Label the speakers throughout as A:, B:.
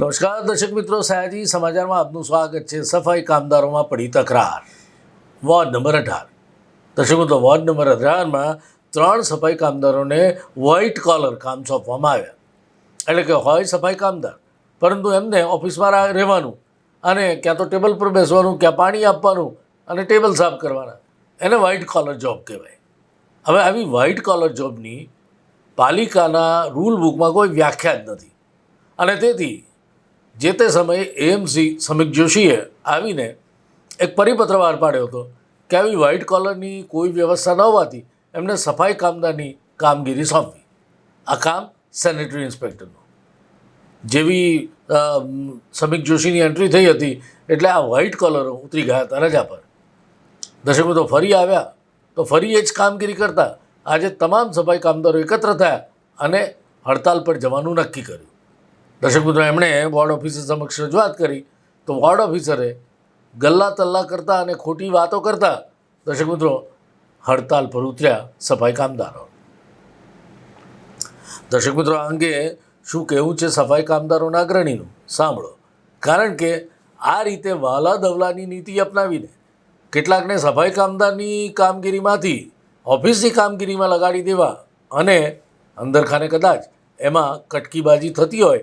A: નમસ્કાર, દર્શક મિત્રો, સયાજી સમાચારમાં આપનું સ્વાગત છે. સફાઈ કામદારોમાં પડી તકરાર. વોર્ડ નંબર અઢાર. દર્શક મિત્રો, વોર્ડ નંબર અઢારમાં ત્રણ સફાઈ કામદારોને વ્હાઇટ કોલર કામ સોંપવામાં આવ્યા. એટલે કે હોય સફાઈ કામદાર, પરંતુ એમને ઓફિસમાં રહેવાનું અને ક્યાં તો ટેબલ પર બેસવાનું, ક્યાં પાણી આપવાનું અને ટેબલ સાફ કરવાના. એને વ્હાઇટ કોલર જોબ કહેવાય. હવે આવી વ્હાઇટ કોલર જોબની પાલિકાના રૂલ બુકમાં કોઈ વ્યાખ્યા જ નથી. અને તેથી જે તે સમયે એએમસી સમીક જોશીએ આવીને એક પરિપત્ર બહાર પાડ્યો હતો કે આવી વ્હાઇટ કોલરની કોઈ વ્યવસ્થા ન હોવાથી એમને સફાઈ કામદારની કામગીરી સોંપવી. આ કામ સેનેટરી ઇન્સ્પેક્ટરનું જેવી સમીક જોશીની એન્ટ્રી થઈ હતી એટલે આ વ્હાઇટ કોલરો ઉતરી ગયા હતા રજા પર. દર્શક મિત્રો ફરી આવ્યા. તો ફરી એ જ કામગીરી કરતા. આજે તમામ સફાઈ કામદારો એકત્ર થયા અને હડતાલ પર જવાનું નક્કી કર્યું. દર્શક મિત્રો, એમણે વોર્ડ ઓફિસર સમક્ષ રજૂઆત કરી. તો વોર્ડ ઓફિસરે ગલ્લા તલ્લા કરતા અને ખોટી વાતો કરતા દર્શક મિત્રો હડતાલ પર ઉતર્યા સફાઈ કામદારો. દર્શક મિત્રો, આ અંગે શું કહેવું છે સફાઈ કામદારોના અગ્રણીનું? સાંભળો. કારણ કે આ રીતે વાલા દવલાની નીતિ અપનાવીને કેટલાકને સફાઈ કામદારની કામગીરીમાંથી ઓફિસની કામગીરીમાં લગાડી દેવા અને અંદરખાને કદાચ એમાં કટકીબાજી થતી હોય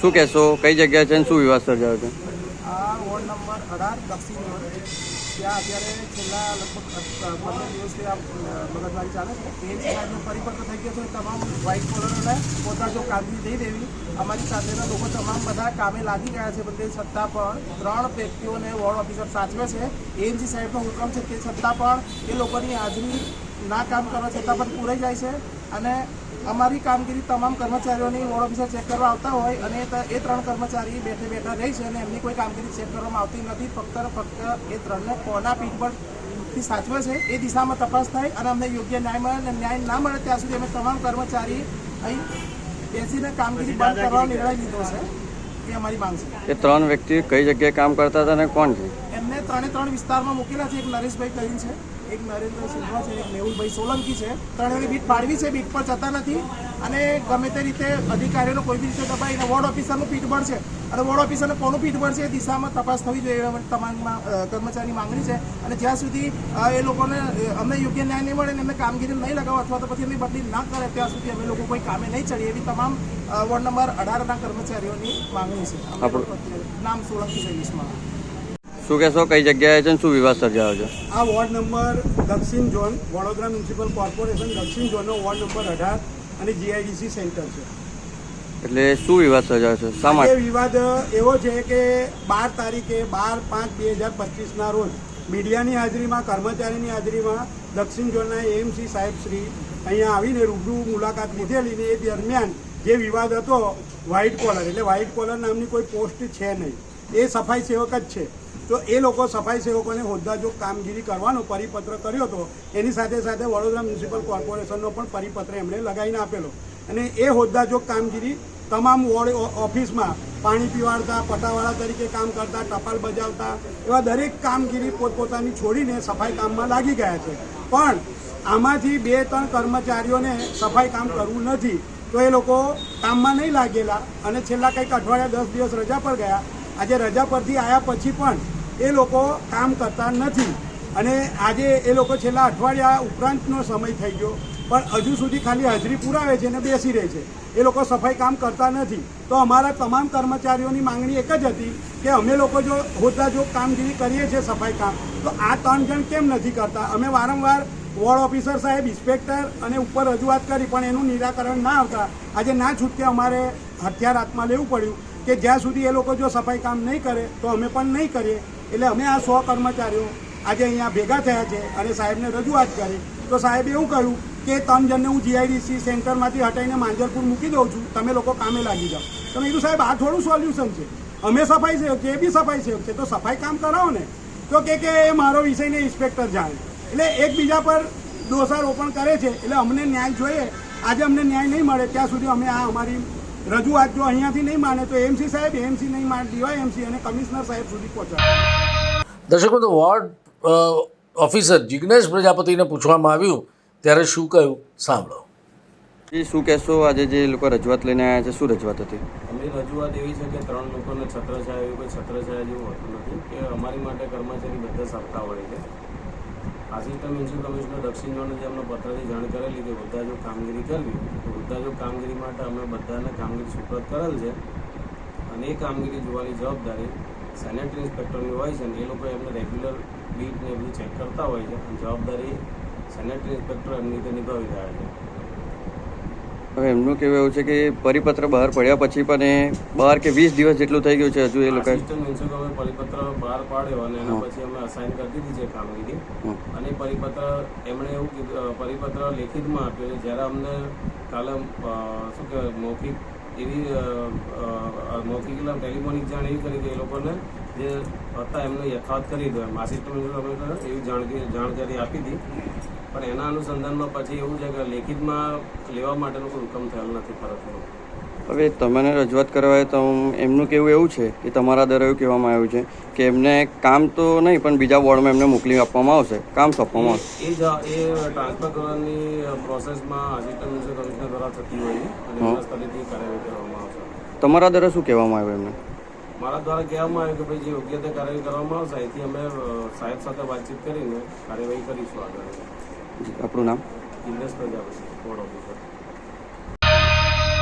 B: શું કહેશો? કઈ જગ્યા છે અને શું વિવાદ સર્જાયો છે?
C: આ વોર્ડ નંબર અઢાર, દક્ષિણ ત્યાં અત્યારે છેલ્લા લગભગ પંદર દિવસથી આ મગજમારી ચાલે છે. એ પરિપત્ર થઈ ગયો છે. તમામ વ્હાઇટ કોલરોને પોતા જો કામગીરી દેવી, અમારી સાથેના લોકો તમામ બધા કામે લાગી ગયા છે તે છતાં પણ ત્રણ વ્યક્તિઓને વોર્ડ ઓફિસર સાચવે છે. એએમસી સાહેબનો હુકમ છે તે છતાં પણ એ લોકોની હાજરી ના કામ કરવા છતાં પણ પૂરાઈ જાય છે. અને અમારી કામગીરી તમામ કર્મચારીઓની વોર્ડ ઓફિસર ચેક કરવા આવતા હોય અને એ ત્રણ કર્મચારી બેઠે બેઠા રહી છે અને એમની કોઈ કામગીરી ચેક કરવામાં આવતી નથી. ફક્ત ફક્ત એ ત્રણને કોના પીઠ પર સાચવે છે એ દિશામાં તપાસ થાય અને અમને યોગ્ય ન્યાય મળે અને ન્યાય ના મળે ત્યાં સુધી અમે તમામ કર્મચારી અહીં બેસીને કામગીરી બંધ કરવાનો નિર્ણય લીધો છે એ અમારી માંગ છે.
B: એ ત્રણ વ્યક્તિ કઈ જગ્યાએ કામ કરતા હતા અને કોણ છે?
C: એમને ત્રણે ત્રણ વિસ્તારમાં મૂકેલા છે. એક નરેશભાઈ કરીને છે. એક નરેન્દ્ર સિંહા છે એક મેહુલભાઈ સોલંકી છે. ત્રણેયની બીટ પાડવી છે બીટ પર જતા નથી. અને ગમે તે રીતે અધિકારીઓનો કોઈ બી રીતે દબાઈને વોર્ડ ઓફિસરનું પીઠબળ બળશે અને વોર્ડ ઓફિસરને કોનું પીઠબળ છે એ દિશામાં તપાસ થવી જોઈએ તમામ કર્મચારીની માંગણી છે. અને જ્યાં સુધી એ લોકોને અમને યોગ્ય ન્યાય નહીં મળે ને એમને કામગીરી નહીં લગાવો અથવા તો પછી એમની બદલી ના કરે ત્યાં સુધી અમે લોકો કોઈ કામે નહીં ચડીએ એવી તમામ વોર્ડ નંબર અઢારના કર્મચારીઓની માંગણી છે. નામ સોલંકી છે લિસ્ટમાં.
B: શું કહેશો? કઈ જગ્યાએ છે શું વિવાદ સર્જાયો છે?
D: આ વોર્ડ નંબર દક્ષિણ ઝોન વડોદરા મ્યુનિસિપલ કોર્પોરેશન દક્ષિણ ઝોનનો વોર્ડ નંબર અઢાર અને જીઆઈડીસી સેન્ટર છે.
B: એટલે શું વિવાદ સર્જાયો છે? શા માટે?
D: વિવાદ એવો છે કે બાર તારીખે બાર પાંચ બે હજાર પચીસના રોજ મીડિયાની હાજરીમાં કર્મચારીની હાજરીમાં દક્ષિણ ઝોનના એએમસી સાહેબ શ્રી અહીંયા આવીને રૂબરૂ મુલાકાત લીધેલી ને એ દરમિયાન જે વિવાદ હતો વ્હાઇટ કોલર એટલે વ્હાઇટ કોલર નામની કોઈ પોસ્ટ છે નહીં. એ સફાઈ સેવક જ છે. તો એ લોકો સફાઈ સેવકોને હોદ્દા જો કામગીરી કરવાનો પરિપત્ર કર્યો હતો. એની સાથે સાથે વડોદરા મ્યુનિસિપલ કોર્પોરેશનનો પણ પરિપત્ર એમણે લગાવીને આપેલો. અને એ હોદ્દા જો કામગીરી તમામ વોર્ડ ઓફિસમાં પાણી પીવાડતા, પટાવાળા તરીકે કામ કરતા, ટપાલ બજાવતા, એવા દરેક કામગીરી પોતપોતાની છોડીને સફાઈ કામમાં લાગી ગયા છે. પણ આમાંથી બે, ત્રણ કર્મચારીઓને સફાઈ કામ કરવું નથી. તો એ લોકો કામમાં નહીં લાગેલા અને છેલ્લા કંઈક અઠવાડિયા દસ દિવસ રજા પર ગયા. આજે રજા પરથી આવ્યા પછી પણ એ લોકો કામ કરતા નથી. અને આજે એ લોકો છેલ્લા અઠવાડિયા ઉપરાંતનો સમય થઈ ગયો. પણ હજુ સુધી ખાલી હાજરી પુરાવે છે અને બેસી રહે છે. એ લોકો સફાઈ કામ કરતા નથી. તો અમારા તમામ કર્મચારીઓની માંગણી એક જ હતી કે અમે લોકો જો હોદ્દા જો કામગીરી કરીએ છીએ સફાઈ કામ, તો આ ત્રણ જણ કેમ નથી કરતા? અમે વારંવાર વોર્ડ ઓફિસર સાહેબ, ઇન્સ્પેક્ટર અને ઉપર રજૂઆત કરી, પણ એનું નિરાકરણ ના આવતા. આજે ના છૂટકે અમારે હથિયાર હાથમાં લેવું પડ્યું કે જ્યાં સુધી એ લોકો જો સફાઈ કામ નહીં કરે, તો અમે પણ નહીં કરીએ. એટલે અમે આ સો કર્મચારીઓ આજે અહીંયા ભેગા થયા છે અને સાહેબને રજૂઆત કરી. તો સાહેબે એવું કહ્યું કે ત્રણ જણને હું જીઆઈડીસી સેન્ટરમાંથી હટાઈને માંજરપુર મૂકી દઉં છું. તમે લોકો કામે લાગી જાઓ. તમે કીધું, સાહેબ, આ થોડું સોલ્યુશન છે. અમે સફાઈ સેવક છે એ બી સફાઈ સેવક છે. તો સફાઈ કામ કરાવો ને. તો કે કે, એ મારો વિષય ને ઇન્સ્પેક્ટર જાણે. એટલે એકબીજા પર દોષારોપણ કરે છે. એટલે અમને ન્યાય જોઈએ. આજે અમને ન્યાય નહીં મળે, ત્યાં સુધી અમે આ અમારી રજૂઆત જો અહીંયાથી નહીં માને તો એમસી સાહેબ એમસી નહીં માને ડીવાય એમસી અને કમિશનર સાહેબ સુધી પહોંચાડે.
A: દર્શકો તો વોર્ડ ઓફિસર જિજ્ઞેશ પ્રજાપતિને પૂછવામાં આવ્યું ત્યારે શું કહ્યું? સાંભળો.
B: એ શું કહેશો? આજે જે લોકો રજૂઆત લઈને આવ્યા છે શું રજૂઆત હતી?
E: અમારી રજૂઆત એવી છે કે ત્રણ લોકોને છત્રછાયા એવું કોઈ છત્રછાયા જેવું હોતું નથી કે અમારી માટે કર્મચારી બધા સરખા હોય છે. આસિસ્ટન્ટ મ્યુનિસિપલ કમિશનર દક્ષિણ જે અમને પત્રથી જાણ કરેલી કે બધા જો કામગીરી કરવી, તો બધા જો કામગીરી માટે અમે બધાને કામગીરી સુપ્રત કરેલ છે અને એ કામગીરી જોવાની જવાબદારી સેનેટરી ઇન્સ્પેક્ટરની હોય છે અને એ લોકો એમને રેગ્યુલર બીટને બધું ચેક કરતા હોય છે અને જવાબદારી સેનેટરી ઇન્સ્પેક્ટર એમની રીતે નિભાવી રહ્યા છે.
B: હવે એમનું કેવું એવું છે કે પરિપત્ર બહાર પડ્યા પછી પણ એ બાર કે વીસ દિવસ જેટલું થઈ ગયું છે હજુ એ લોકો
E: પરિપત્ર બહાર પાડ્યો અને એના પછી અમે અસાઇન કરી દીધી છે કામગીરી. અને પરિપત્ર એમણે એવું કીધું પરિપત્ર લેખિતમાં આપ્યો છે. જ્યારે અમને કાલે શું કહેવાય મૌખિક એવી મૌખિક ટેલિફોનિક જાણ એવી કરી કે એ લોકોને જે હતા એમને યથાવત કરી દો એમ. આસિસ્ટન્ટ અમે એવી જાણકારી જાણકારી આપી હતી પણ એના અનુસંધાનમાં પછી એવું છે કે લેખિતમાં લેવા માટેનો કોઈ હુકમ થયેલ નથી ફરકનો
B: હવે તમને રજૂઆત કરવા તો એમનું કેવું એવું છે કે તમારા દ્વારા એવું કહેવામાં આવ્યું છે કે એમને કામ તો નહીં પણ બીજા વોર્ડમાં એમને મોકલી આપવામાં આવશે કામ સોંપવામાં આવશે.
E: એ જ એ ટ્રાન્સફર કરવાની પ્રોસેસમાં આસિસ્ટન્ટ મ્યુનિસિપલ કમિશનર દ્વારા થતી હોય અને સ્થળેથી કાર્યવાહી કરવામાં આવશે.
B: તમારા દ્વારા શું કહેવામાં આવ્યું એમને?
E: મારા દ્વારા કહેવામાં આવ્યું કે ભાઈ જે યોગ્ય તે કાર્યવાહી કરવામાં આવશે અહીંથી અમે સાહેબ સાથે વાતચીત કરીને કાર્યવાહી કરીશું આગળ.
B: આપણું નામ?